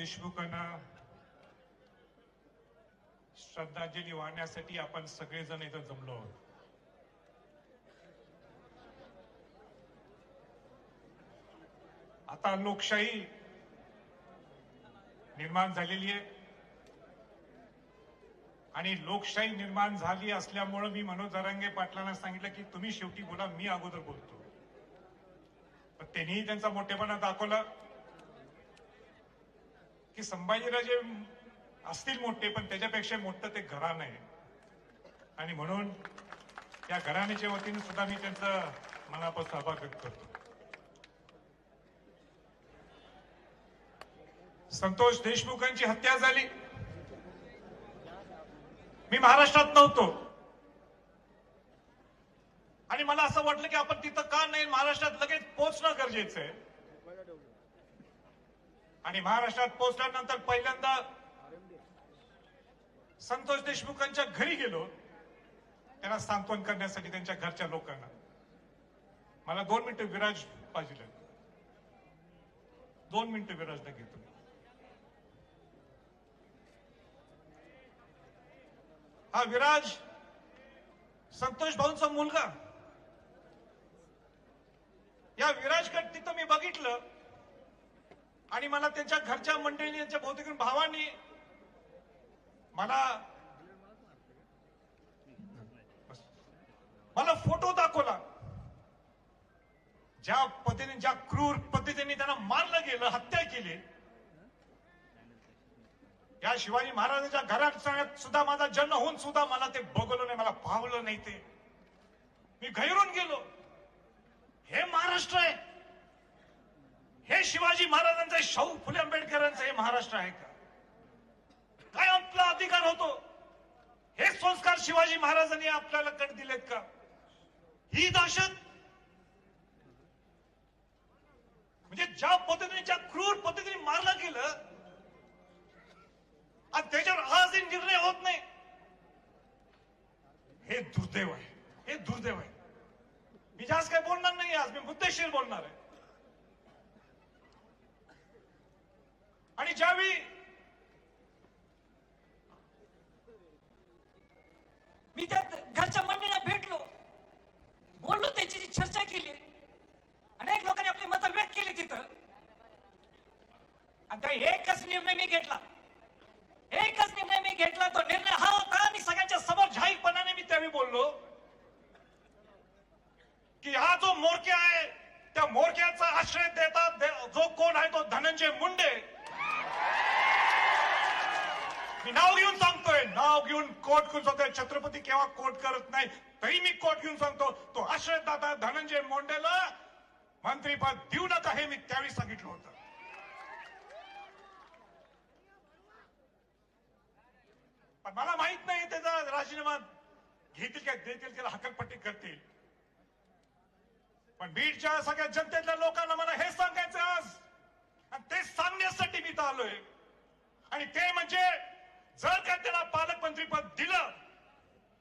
देशमुखांना श्रद्धांजली वाहण्यासाठी आपण सगळेजण इथं जमलो आहोत. आता लोकशाही निर्माण झालेली आहे. आणि लोकशाही निर्माण झाली असल्यामुळं मी मनोज जरांगे पाटलांना सांगितलं की तुम्ही शेवटी बोला मी अगोदर बोलतो. पण त्यांनीही त्यांचा मोठेपणा दाखवला. की संभाजीराजे असतील मोठे पण त्याच्यापेक्षा मोठं ते घराणं आहे. आणि म्हणून त्या घराण्याच्या वतीने सुद्धा मी त्यांचा मनापासून आभार व्यक्त करतो. संतोष देशमुखांची हत्या झाली. मी महाराष्ट्रात नव्हतो. आणि मला असं वाटलं की आपण तिथं का नाही महाराष्ट्रात लगेच पोहोचणं गरजेचं आहे. आणि महाराष्ट्रात पोहोचल्यानंतर पहिल्यांदा संतोष देशमुखांच्या घरी गेलो. त्यांना सांत्वन करण्यासाठी त्यांच्या घरच्या लोकांना. मला दोन मिनिटं विराज पाहिजे दोन मिनिटं विराजला घेतो हा विराज संतोष भाऊंचा मुलगा. या विराजकडे तिथं मी बघितलं. आणि मला त्यांच्या घरच्या मंडळींनी यांच्या बहुतेक भावांनी मला मला फोटो दाखवला. ज्या पद्धतीने ज्या क्रूर पद्धतीने त्यांना मारलं गेलं हत्या केली या शिवाजी महाराजांच्या घरात सुद्धा माझा जन्म होऊन सुद्धा मला ते बघवलं नाही मला पावलं नाही ते. मी गैरून गेलो. हे महाराष्ट्र आहे. हे शिवाजी महाराजांचं शाहू फुले आंबेडकरांचं हे महाराष्ट्र आहे का? काय आपला अधिकार होतो? हे संस्कार शिवाजी महाराजांनी आपल्याला कट दिलेत का? ही दहशत? म्हणजे ज्या पद्धतीने ज्या क्रूर पद्धतीने मारलं गेलं आणि त्याच्यावर आजही निर्णय होत नाही. हे दुर्दैव आहे. हे दुर्दैव आहे. मी जास्त काही बोलणार नाही आज. मी मुद्देशीर बोलणार आहे. आणि ज्यावेळी मी त्या घरच्या मंडळीला भेटलो. बोललो त्यांची चर्चा केली. अनेक लोकांनी आपली मतं व्यक्त केली तिथं. आता एकच निर्णय मी घेतला. एकच निर्णय मी घेतला तो निर्णय हा होता आणि सगळ्यांच्या समोर जाहीरपणाने मी त्यावेळी बोललो की हा जो मोरक्या आहे त्या मोरक्याचा आश्रय देतात दे- जो कोण आहे तो धनंजय मुंडे मी नाव घेऊन सांगतोय नाव घेऊन कोट घेऊन सांगतोय. छत्रपती केव्हा कोट करत नाही तरी मी कोट घेऊन सांगतो. तो आश्रयदाता धनंजय मुंडेला मंत्रीपद देऊ नका हे मी त्यावेळी सांगितलं होतं. पण मला माहीत नाही त्याचा राजीनामा घेतील का देतील त्याला हकलपट्टी करतील. पण बीडच्या सगळ्या जनतेतल्या लोकांना मला हे सांगायचं आज. आणि ते सांगण्यासाठी मी इथं आलोय. आणि ते म्हणजे जर का त्याला पालकमंत्रीपद दिलं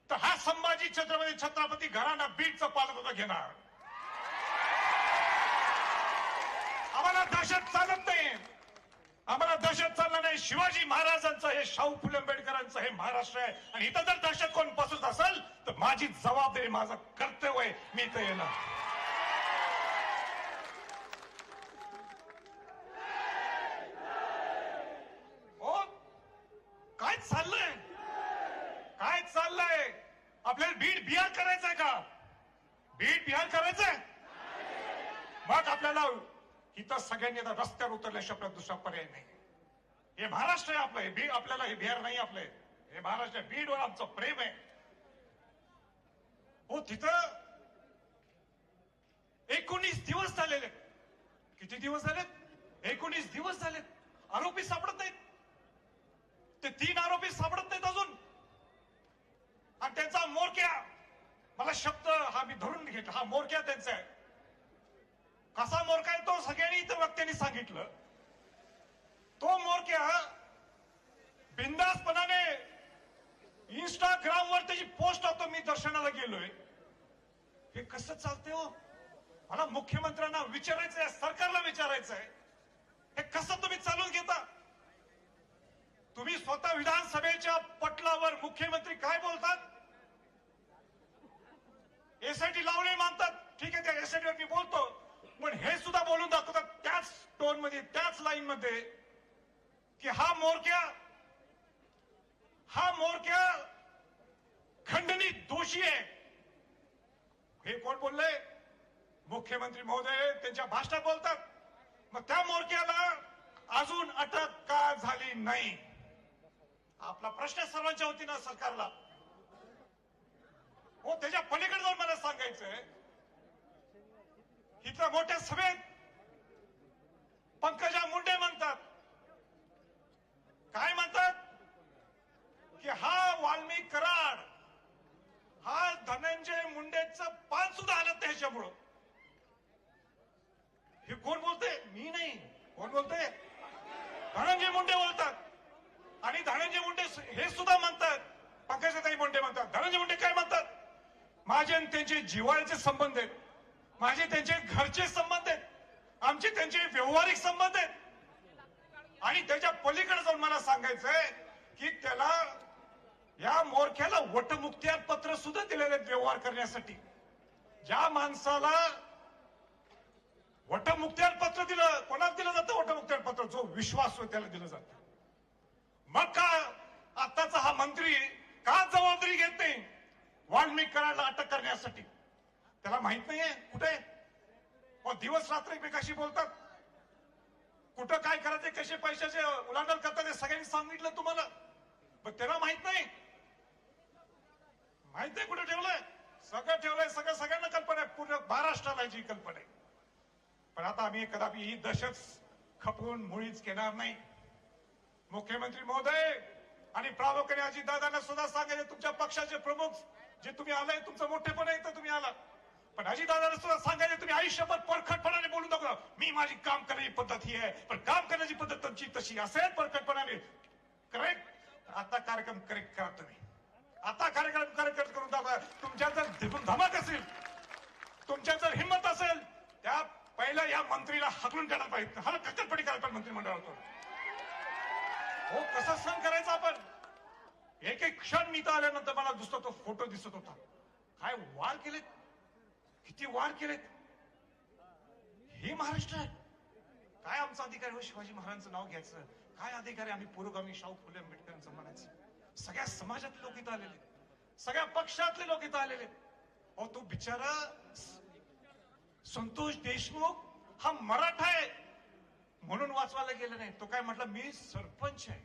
तर हा संभाजी छत्रपती छत्रपती घराणा बीडचं पालकत्व घेणार. आम्हाला दहशत चालत नाही. आम्हाला दहशत चालणार नाही. शिवाजी महाराजांचं हे शाहू फुले आंबेडकरांचं हे महाराष्ट्र आहे. आणि इथं जर दहशत कोण पसरत असेल तर माझी जबाबदारी माझं कर्तव्य आहे. मी इथं येणार हो काय चाललंय काय चाललंय आपल्याला बीड बिहार करायचंय का बीड बिहार करायचंय मग आपल्याला इथं सगळ्यांनी आता रस्त्यावर उतरल्याशिवाय आपल्याला दुसरा पर्याय नाही. हे महाराष्ट्र आहे आपलं हे बी आपल्याला हे बिहार नाही आपलं. हे. महाराष्ट्र बीडवर आमचं प्रेम आहे. हो तिथं एकोणीस दिवस झालेले किती दिवस झालेत? एकोणीस दिवस झालेत. आरोपी सापडत नाहीत. ते तीन आरोपी सापडत नाहीत अजून. आणि त्यांचा मोरक्या मला शब्द हा मी धरून घेतला हा मोरक्या त्यांचा आहे. कसा मोरका आहे त्यांनी सांगितलं. तो मोरक्या बिंदासपणाने इंस्टाग्रामवर त्याची पोस्ट टाकतो मी दर्शनाला गेलोय. हे कसं चालते हो? मला मुख्यमंत्र्यांना विचारायचं आहे सरकारला विचारायचं आहे हे कसं तुम्ही चालून घेता? तुम्ही स्वतः विधानसभेच्या पटलावर मुख्यमंत्री काय बोलतात? एसआयटी लावणे मानतात. ठीक आहे त्या एसआयटीवर मी बोलतो. पण हे सुद्धा बोलून दाखवतात त्याच टोनमध्ये त्याच लाईन मध्ये की हा मोरक्या हा मोरक्या खंडनी दोषी आहे. हे कोण बोलले मुख्यमंत्री महोदय त्यांच्या भाषणात बोलतात. मग त्या मोरक्याला अजून अटक का झाली नाही? आपला प्रश्न सर्वांच्या वतीनं सरकारला. हो त्याच्या पलीकडे जाऊन मला सांगायचंय इथल्या मोठ्या सभेत पंकजा मुंडे म्हणतात. काय म्हणतात? की हा वाल्मी कराड हा धनंजय मुंडेच पान सुद्धा आलं त्याच्यामुळं हे कोण बोलते मी नाही. कोण बोलते धनंजय मुंडे बोलतात. आणि धनंजय मुंडे हे सुद्धा म्हणतात. पंकजाताई मुंडे म्हणतात. धनंजय मुंडे काय म्हणतात? माझे आणि त्यांचे जिवाळ्याचे संबंध आहेत. माझे त्यांचे घरचे संबंध आहेत. आमचे त्यांचे व्यवहारिक संबंध आहेत. आणि त्याच्या पलीकडे जाऊन मला सांगायचंय की त्याला या मोरख्याला वटमुक्त्यार पत्र सुद्धा दिलेले आहेत व्यवहार करण्यासाठी. ज्या माणसाला वटमुक्त्यार पत्र दिलं कोणाला दिलं जातं वटमुक्त्यार पत्र? जो विश्वास होय त्याला दिलं जातं. मग का आताचा हा मंत्री का जबाबदारी घेत नाही? वाल्मिक कराडला अटक करण्यासाठी. त्याला माहीत नाहीये कुठे? मग दिवस रात्र एकमेकाशी बोलतात. कुठं काय करायचे कसे पैशाचे उलांडल करतात हे सगळ्यांनी सांगितलं तुम्हाला. पण त्याला माहीत नाही. माहीत नाही कुठे ठेवलंय. सगळं ठेवलंय सगळं सगळ्यांना कल्पना आहे. पूर्ण महाराष्ट्राला याची कल्पना आहे. पण आता आम्ही कदापि ही दशच खपवून मुळीच घेणार नाही. मुख्यमंत्री महोदय आणि प्रामुख्याने अजितदादांना सुद्धा सांगायचे तुमच्या पक्षाचे प्रमुख जे तुम्ही आलाय तुमचं मोठेपण आहे तर तुम्ही आला. पण अजितदादांना सुद्धा सांगायचं तुम्ही आयुष्यभर परखटपणाने बोलून दाखवा मी माझी काम करण्याची पद्धत ही आहे. पण काम करण्याची पद्धत तुमची तशी असेल परखटपणाने. करेक्ट आता कार्यक्रम करेक्ट करा तुम्ही. आता कार्यक्रम करेक्ट करून दाखवा. तुमच्या जर धिकून धमक असेल तुमच्या जर हिंमत असेल त्या पहिल्या या मंत्रीला हकलून काढायला पाहिजे. हा कच्चरपटी करायला पाहिजे मंत्रिमंडळातून हो कसा सहन करायचा आपण? एक एक क्षण मी इथं आल्यानंतर मला दुसरा तो फोटो दिसत होता. काय वार केले किती वाढ केलेत. हे महाराष्ट्र आहे. काय आमचा अधिकार हो शिवाजी महाराजांचं नाव घ्यायचं? काय अधिकार आहे आम्ही पुरोगामी शाहू फुले आंबेडकरांचं म्हणायचं? सगळ्या समाजातले लोक इथं आलेले सगळ्या पक्षातले लोक इथं आलेले अहो तो बिचारा संतोष देशमुख हा मराठा आहे. म्हणून वाचवायला गेलं नाही. तो काय म्हटला मी सरपंच आहे.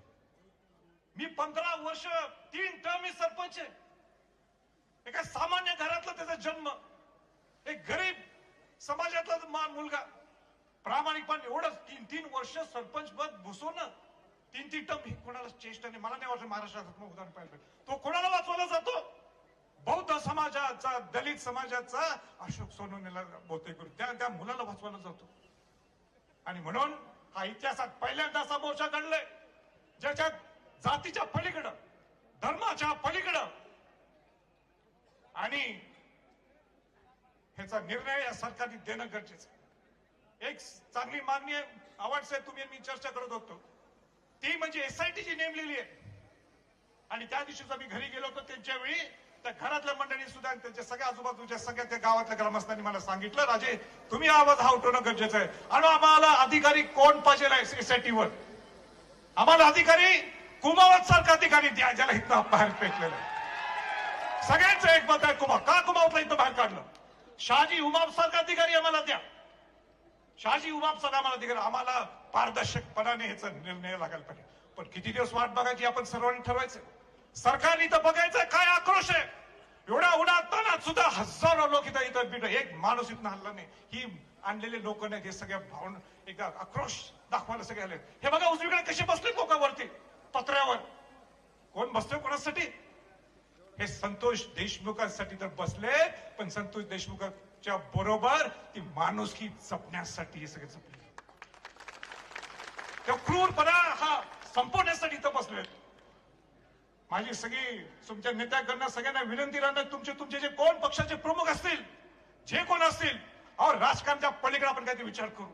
मी पंधरा वर्ष तीन टर्म मी सरपंच आहे. एका सामान्य घरातला त्याचा जन्म. एक गरीब समाजातला मान मुलगा प्रामाणिकपणे एवढंच तीन तीन वर्ष सरपंच पद बसवणं तीन तीन टम ही कोणाला चेष्टा नाही. मला नाही वाटत महाराष्ट्रात उदाहरण पाहिलं पाहिजे. तो कोणाला वाचवला जातो? बौद्ध समाजाचा दलित समाजाचा अशोक सोनवणेला बहुतेक करून त्या त्या मुलाला वाचवला जातो. आणि म्हणून हा इतिहासात पहिल्यांदा असा मोर्चा घडलाय. ज्याच्यात जातीच्या पलीकडं धर्माच्या पलीकडं आणि ह्याचा निर्णय या सरकारने देणं गरजेचं आहे. एक चांगली मागणी आहे साहेब तुम्ही मी चर्चा करत होतो. ती म्हणजे एसआयटीची नेमलेली आहे. आणि त्या दिवशीच आम्ही घरी गेलो होतो. त्यांच्या वेळी त्या घरातल्या मंडळी सुद्धा त्यांच्या सगळ्या आजूबाजूच्या सगळ्या त्या गावातल्या ग्रामस्थांनी मला सांगितलं राजे तुम्ही आवाज हा उठवणं गरजेचं आहे. आणि आम्हाला अधिकारी कोण पाहिजे एसआयटीवर आम्हाला अधिकारी कुमावत सारखा अधिकारी द्या ज्याला इथं बाहेर फेकलेलं सगळ्यांचं एक मत आहे कुमा का कुमावतला इथं बाहेर काढलं? शहाजी उमाप सारखा अधिकारी आम्हाला द्या. शहाजी उमाप सारखा आम्हाला अधिकारी आम्हाला पारदर्शकपणाने ह्याचा निर्णय लागायला पाहिजे. पण किती दिवस वाट बघायची आपण सर्वांनी ठरवायचं. सरकारने इथं बघायचं काय आक्रोश आहे. एवढा उन्हात तानात सुद्धा हजारो लोक इथं इथं बिट एक माणूस इथं हल्ला नाही. ही आणलेले लोक नाहीत हे सगळ्या भावना एकदा आक्रोश दाखवायला सगळे आले हे बघा उजवीकडे कसे बसले लोकांवरती पत्र्यावर. कोण बसतोय कोणासाठी? हे संतोष देशमुखांसाठी तर बसले पण संतोष देशमुखांच्या बरोबर ती माणुसकी जपण्यासाठी हे सगळे जपले. त्या क्रूरपणा हा संपवण्यासाठी इथं बसले. माझी सगळी तुमच्या नेत्याकडनं सगळ्यांना विनंती राहणार तुमचे तुमचे जे कोण पक्षाचे प्रमुख असतील जे कोण असतील अहो राजकारणाच्या पलीकडे आपण काहीतरी विचार करू.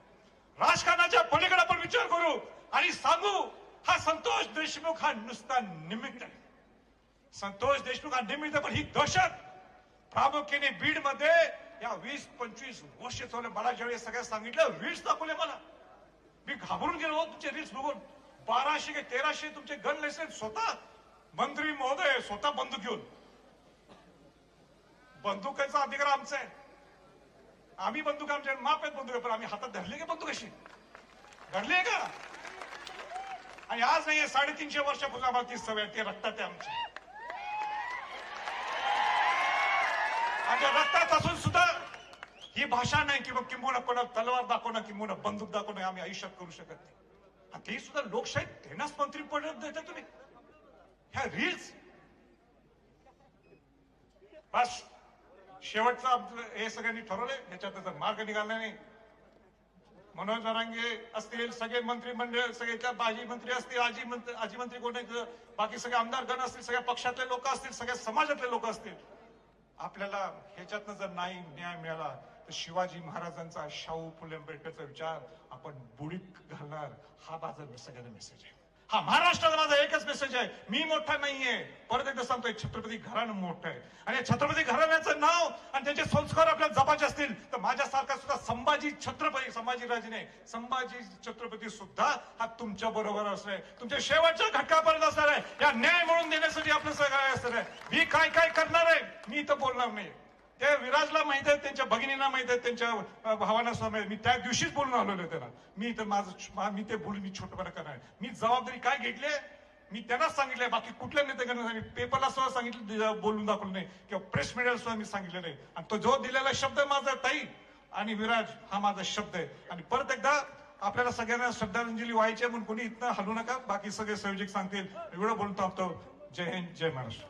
राजकारणाच्या पलीकडे आपण विचार करू आणि सांगू हा संतोष देशमुख हा नुसता निमित्त आहे. संतोष देशमुख हा निमित्त पण ही दहशत प्रामुख्याने बीडमध्ये या वीस पंचवीस वर्ष चौले मला ज्यावेळी सगळ्या सांगितलं रील्स दाखवले मला. मी घाबरून गेलो हो, तुमचे रील्स बघून. बाराशे के तेराशे तुमचे गन लायसन्स स्वतः मंत्री महोदय स्वतः बंदूक घेऊन. बंदुकाचा अधिकार आमचा आहे. आम्ही बंदूक आमच्या माप आहेत बंदूक पण आम्ही हातात धरले का बंदूक अशी? धरली आहे का? आणि आज नाहीये साडेतीनशे वर्षापूर्वी आम्हाला ती सवय ते रक्तात आहे आमच्या आमच्या रक्तात असून सुद्धा ही भाषा नाही किंवा किंबहुना कोणा तलवार दाखवणं किंबहुना बंदूक दाखवणं आम्ही आयुष्यात करू शकत नाही. ते सुद्धा लोकशाही त्यांनाच मंत्री पडत देता तुम्ही. ह्या रील्स बस. शेवटचं हे सगळ्यांनी ठरवलंय. याच्यात त्याचा मार्ग निघाला नाही. मनोज जरांगे असतील सगळे मंत्रिमंडळ सगळे त्या माजी मंत्री असतील आजी मंत्री आजी मंत्री कोण आहेत, बाकी सगळे आमदारगण असतील सगळ्या पक्षातले लोक असतील सगळ्या समाजातले लोक असतील. आपल्याला ह्याच्यातनं जर नाही न्याय मिळाला तर शिवाजी महाराजांचा शाहू फुले आंबेडकरचा विचार आपण बुडीत घालणार. हा माझा सगळ्यांना मेसेज आहे. हा महाराष्ट्राचा माझा एकच मेसेज आहे. मी मोठा नाहीये. परत एकदा सांगतोय छत्रपती घराणं मोठं आहे. आणि छत्रपती घराण्याचं नाव आणि त्यांचे संस्कार आपल्याला जपाचे असतील तर माझ्यासारखा सुद्धा संभाजी छत्रपती संभाजी राजे संभाजी छत्रपती सुद्धा हा तुमच्या बरोबर असणार आहे. तुमच्या शेवटच्या घटकापर्यंत असणार आहे. या न्याय म्हणून देण्यासाठी आपलं सगळं असणार आहे. मी काय काय करणार आहे? मी इथं बोलणार नाही ते विराजला माहीत आहे त्यांच्या भगिनींना माहीत आहे त्यांच्या भावांना सुद्धा मी त्या दिवशीच बोलून आलेलो त्यांना. मी तर माझं मी ते बोलून मी छोटपणा करणार मी जबाबदारी काय घेतली मी त्यांनाच सांगितलंय बाकी कुठल्या नेत्याकडे सांगितलं पेपरला सुद्धा सांगितलं बोलून दाखवलं नाही. किंवा प्रेस मीडियाला सुद्धा मी सांगितलं नाही. आणि तो जो दिलेला शब्द माझा ताई आणि विराज हा माझा शब्द आहे. आणि परत एकदा आपल्याला सगळ्यांना श्रद्धांजली व्हायची आहे म्हणून कोणी इथनं हलू नका. बाकी सगळे संयोजक सांगतील. एवढं बोलून आपतो जय हिंद जय Maharashtra.